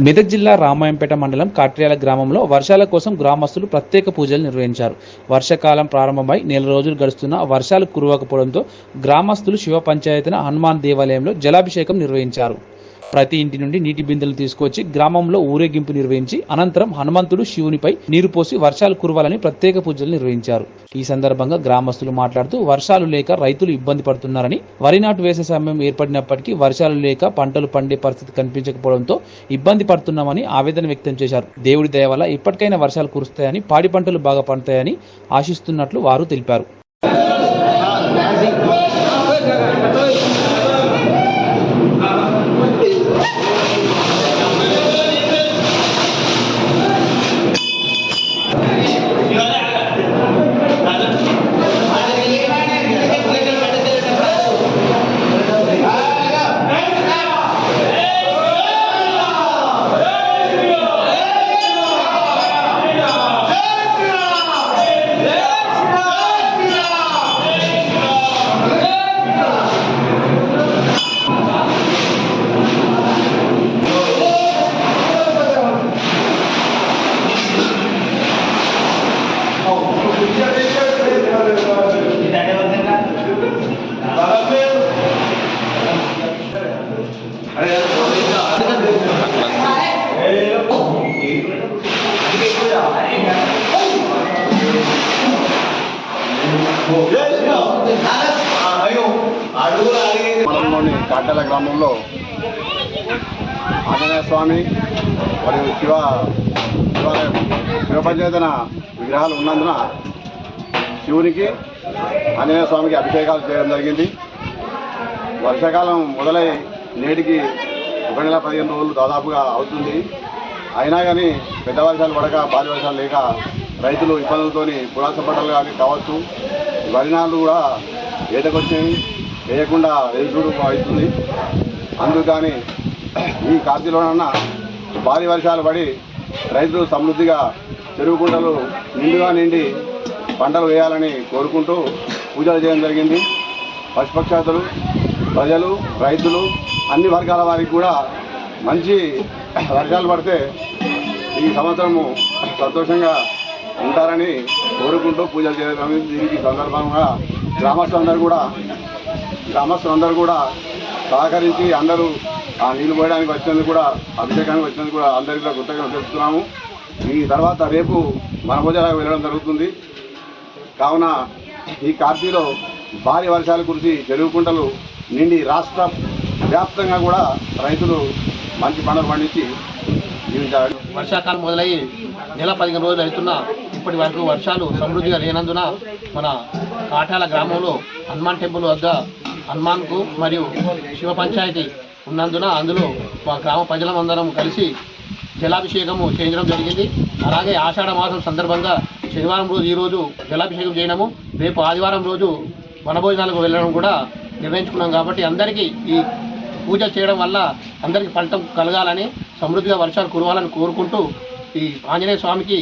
మెదక్ జిల్లా రామాయంపేట మండలం కాట్రియాల గ్రామంలో వర్షాల కోసం గ్రామస్తులు ప్రత్యేక పూజలు నిర్వహించారు. వర్షాకాలం ప్రారంభమై నెల రోజులు గడుస్తున్న వర్షాలు కురవకపోవడంతో గ్రామస్తులు శివ పంచాయతీన హనుమాన్ దేవాలయంలో జలాభిషేకం నిర్వహించారు. ప్రతి ఇంటి నుండి నీటి బిందెలు తీసుకొచ్చి గ్రామంలో ఊరేగింపు నిర్వహించి అనంతరం హనుమంతుడు శివునిపై నీరు పోసి వర్షాలు కురవాలని ప్రత్యేక పూజలు నిర్వహించారు. ఈ సందర్భంగా గ్రామస్తులు మాట్లాడుతూ వర్షాలు లేక రైతులు ఇబ్బంది పడుతున్నారని వరి నాటు వేసే సమయం ఏర్పడినప్పటికీ వర్షాలు లేక పంటలు పండే పరిస్థితి కనిపించకపోవడంతో ఇబ్బంది పడుతున్నామని ఆవేదన వ్యక్తం చేశారు. దేవుడి దయ వల్ల ఇప్పటికైనా వర్షాలు కురుస్తాయని పాడి పంటలు బాగా పండుతాయని ఆశిస్తున్నట్లు వారు తెలిపారు. మనంలోని కాటల గ్రామంలో ఆంజనేయ స్వామి మరియు శివ శివాలయం శివపంచేతన విగ్రహాలు ఉన్నందున శివునికి ఆంజనేయ స్వామికి అభిషేకాలు చేయడం జరిగింది. వర్షాకాలం మొదలై నేటికి ఒక నెల పదిహేను రోజులు దాదాపుగా అవుతుంది. అయినా కానీ పెద్ద వర్షాలు పడక భారీ వర్షాలు లేక రైతులు ఇబ్బందులతోని పురాస పంటలు కానీ కావచ్చు వరినాలు కూడా ఏదకొచ్చినాయి వేయకుండా వేసుడు అవుతుంది అందుకని ఈ కార్తీలోనన్నా భారీ వర్షాలు పడి రైతులు సమృద్ధిగా చెరువు కుంటలు నిండుగా నిండి పంటలు వేయాలని కోరుకుంటూ పూజలు చేయడం జరిగింది. పశుపక్షాతులు ప్రజలు రైతులు అన్ని వర్గాల వారికి కూడా మంచి వర్షాలు పడితే ఈ సంవత్సరము సంతోషంగా ఉంటారని కోరుకుంటూ పూజలు చేయడం దీనికి సందర్భంగా గ్రామస్తులందరూ కూడా గ్రామస్తులందరూ కూడా సహకరించి అందరూ ఆ నీళ్ళు పోయడానికి వచ్చినందుకు కూడా అభిషేకానికి వచ్చినందుకు కూడా అందరికీ కృతజ్ఞతలు తెలుపుతున్నాము. ఈ తర్వాత రేపు వనభోజనాలకు వెళ్ళడం జరుగుతుంది. కావున ఈ కార్తీలో భారీ వర్షాలు కురిసి చెరువు కుంటలు నిండి రాష్ట్ర వ్యాప్తంగా కూడా రైతులు మంచి పంటలు పండించి వర్షాకాలం మొదలయ్యి నెల పదిహేను రోజులు అవుతున్నా ఇప్పటి వరకు వర్షాలు సమృద్ధిగా లేనందున మన కాటాల గ్రామంలో హనుమాన్ టెంపుల్ వద్ద హనుమాన్కు మరియు శివ పంచాయతీ ఉన్నందున అందులో మా గ్రామ ప్రజలందరం కలిసి జలాభిషేకము చేయించడం జరిగింది. అలాగే ఆషాఢ మాసం సందర్భంగా శనివారం రోజు ఈరోజు జలాభిషేకం చేయడము రేపు ఆదివారం రోజు వనభోజనాలకు వెళ్ళడం కూడా నిర్ణయించుకున్నాం కాబట్టి అందరికీ ఈ పూజ చేయడం వల్ల అందరికీ ఫలితం కలగాలని సమృద్ధిగా వర్షాలు కురవాలని కోరుకుంటూ ఈ ఆంజనేయ స్వామికి